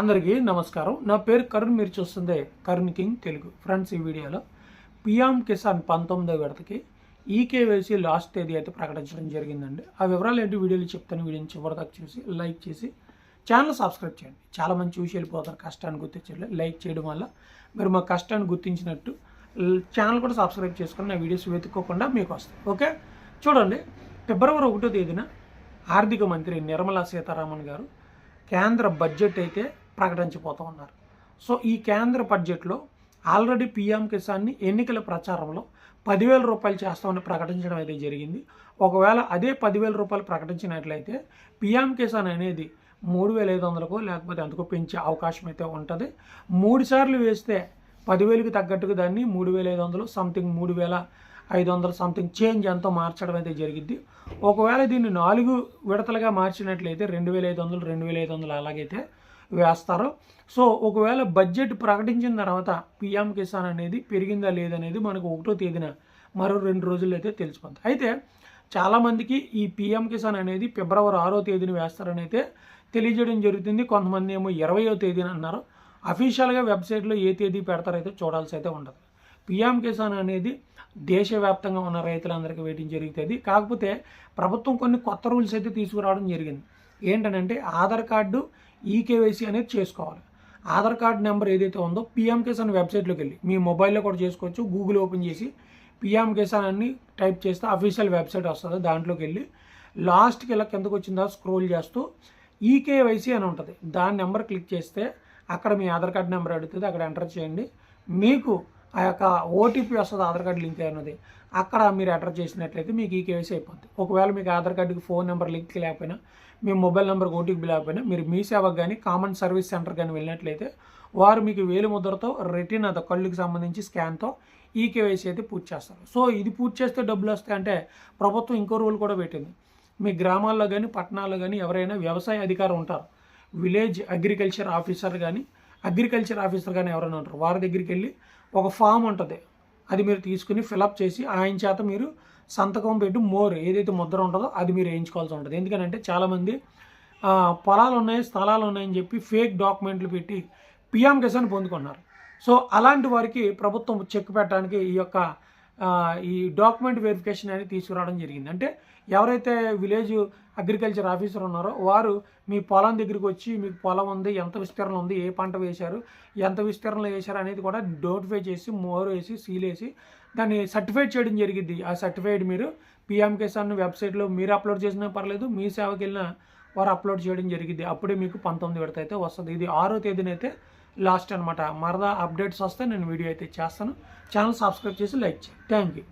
అందరికీ నమస్కారం. నా పేరు కరుణ్ మీరు చూస్తుంది కరుణ్ కింగ్ తెలుగు. ఫ్రెండ్స్ ఈ వీడియోలో పిఎం కిసాన్ పంతొమ్మిదో విడతకి ఈకేవైసీ లాస్ట్ తేదీ అయితే ప్రకటించడం జరిగిందండి. ఆ వివరాలు ఏంటి వీడియోలు చెప్తాను. వీడియోని చివరిదాకా చూసి లైక్ చేసి ఛానల్ సబ్స్క్రైబ్ చేయండి. చాలా మంది చూసి వెళ్ళిపోతారు కష్టాన్ని గుర్తించండి లైక్ చేయడం వల్ల మీరు మా కష్టాన్ని గుర్తించినట్టు ఛానల్ కూడా సబ్స్క్రైబ్ చేసుకొని నా వీడియోస్ వెతుక్కోకుండా మీకు వస్తాయి. ఓకే? చూడండి. ఫిబ్రవరి ఒకటో తేదీన ఆర్థిక మంత్రి నిర్మలా సీతారామన్ గారు కేంద్ర బడ్జెట్ అయితే ప్రకటించిపోతూ ఉన్నారు. సో ఈ కేంద్ర బడ్జెట్లో ఆల్రెడీ పీఎం కిసాన్ని ఎన్నికల ప్రచారంలో పదివేల రూపాయలు చేస్తామని ప్రకటించడం అయితే జరిగింది. ఒకవేళ అదే పదివేల రూపాయలు ప్రకటించినట్లయితే పీఎం కిసాన్ అనేది మూడు వేల ఐదు వందలకు లేకపోతే అందుకు పెంచే అవకాశం అయితే ఉంటుంది. మూడు సార్లు వేస్తే పదివేలకు తగ్గట్టుగా దాన్ని మూడు వేల ఐదు వందలు సంథింగ్ మూడు వేల ఐదు వందలు సంథింగ్ చేంజ్ ఎంతో మార్చడం అయితే జరిగింది ఒకవేళ దీన్ని నాలుగు విడతలుగా మార్చినట్లయితే రెండు వేల ఐదు వందలు రెండు వేల ఐదు వందలు అలాగైతే వేస్తారు. సో ఒకవేళ బడ్జెట్ ప్రకటించిన తర్వాత పిఎం కిసాన్ అనేది పెరిగిందా లేదనేది మనకు ఒకటో తేదీన మరో రెండు రోజుల్లో అయితే తెలిసిపోతుంది. అయితే చాలామందికి ఈ పిఎం కిసాన్ అనేది ఫిబ్రవరి ఆరో తేదీన వేస్తారని అయితే తెలియజేయడం జరుగుతుంది. కొంతమంది ఏమో ఇరవయో తేదీన అన్నారు. అఫీషియల్గా వెబ్సైట్లో ఏ తేదీ పెడతారైతే చూడాల్సి అయితే ఉండదు. పిఎం కిసాన్ అనేది దేశవ్యాప్తంగా ఉన్న రైతులందరికీ వేయడం జరుగుతుంది. కాకపోతే ప్రభుత్వం కొన్ని కొత్త రూల్స్ అయితే తీసుకురావడం జరిగింది. ఏంటనంటే ఆధార్ కార్డు ఈకేవైసీ అనేది చేసుకోవాలి. ఆధార్ కార్డు నెంబర్ ఏదైతే ఉందో పిఎం కిసాన్ వెబ్సైట్లోకి వెళ్ళి మీ మొబైల్లో కూడా చేసుకోవచ్చు. గూగుల్ ఓపెన్ చేసి పిఎం కిసాన్ అని టైప్ చేస్తే అఫీషియల్ వెబ్సైట్ వస్తుంది. దాంట్లోకి వెళ్ళి లాస్ట్కి ఇలా కిందకు వచ్చిన స్క్రోల్ చేస్తూ ఈకేవైసీ అని ఉంటుంది. దాని నెంబర్ క్లిక్ చేస్తే అక్కడ మీ ఆధార్ కార్డు నెంబర్ అడుగుతుంది. అక్కడ ఎంటర్ చేయండి. మీకు ఆ యొక్క ఓటీపీ వస్తుంది ఆధార్ కార్డు లింక్ అయినది. అక్కడ మీరు ఎంటర్ చేసినట్లయితే మీకు ఈ కేవైసీ అయిపోతుంది ఒకవేళ మీకు ఆధార్ కార్డుకి ఫోన్ నెంబర్ లింక్ లేకపోయినా మీ మొబైల్ నెంబర్కి ఓటీపీ లేకపోయినా మీరు మీ సేవకు కానీ కామన్ సర్వీస్ సెంటర్ కానీ వెళ్ళినట్లయితే వారు మీకు వేలు ముద్రతో రెటీనా కళ్ళుకి సంబంధించి స్కాన్తో ఈ కేవైసీ అయితే పూర్తి చేస్తారు. సో ఇది పూర్తి చేస్తే డబ్బులు వస్తాయి అంటే ప్రభుత్వం ఇంకో రూల్ కూడా పెట్టింది. మీ గ్రామాల్లో కానీ పట్టణాల్లో కానీ ఎవరైనా వ్యవసాయ అధికారం ఉంటారు. విలేజ్ అగ్రికల్చర్ ఆఫీసర్ కానీ అగ్రికల్చర్ ఆఫీసర్ కానీ ఎవరైనా ఉంటారు. వారి దగ్గరికి వెళ్ళి ఒక ఫామ్ ఉంటుంది. అది మీరు తీసుకుని ఫిలప్ చేసి ఆయన చేత మీరు సంతకం పెట్టి మోర్ ఏదైతే ముద్ర ఉంటుందో అది మీరు వేయించుకోవాల్సి ఉంటుంది. ఎందుకంటే చాలామంది పొలాలు ఉన్నాయి స్థలాలు ఉన్నాయని చెప్పి ఫేక్ డాక్యుమెంట్లు పెట్టి పిఎం కిసాన్ పొందుకున్నారు సో అలాంటి వారికి ప్రభుత్వం చెక్ పెట్టడానికి ఈ యొక్క ఈ డాక్యుమెంట్ వెరిఫికేషన్ అనేది తీసుకురావడం జరిగింది. అంటే ఎవరైతే విలేజ్ అగ్రికల్చర్ ఆఫీసర్ ఉన్నారో వారు మీ పొలం దగ్గరికి వచ్చి మీకు పొలం ఉంది ఎంత విస్తీర్ణం ఉంది ఏ పంట వేశారు ఎంత విస్తీర్ణంలో వేశారు అనేది కూడా నోటిఫై చేసి మోర్ వేసి సీల్ వేసి దాన్ని సర్టిఫైడ్ చేయడం జరిగింది. ఆ సర్టిఫైడ్ మీరు పిఎం కిసాన్ వెబ్సైట్లో మీరు అప్లోడ్ చేసినా పర్లేదు మీ సేవకి వెళ్ళిన వారు అప్లోడ్ చేయడం జరిగింది. అప్పుడే మీకు పంతొమ్మిది విడత అయితే వస్తుంది. ఇది ఆరో తేదీనైతే లాస్ట్ అనమాట మరదా అప్డేట్స్ వస్తే నేను వీడియో అయితే చేస్తాను. ఛానల్ సబ్స్క్రైబ్ చేసి లైక్ చేయండి. Thank you.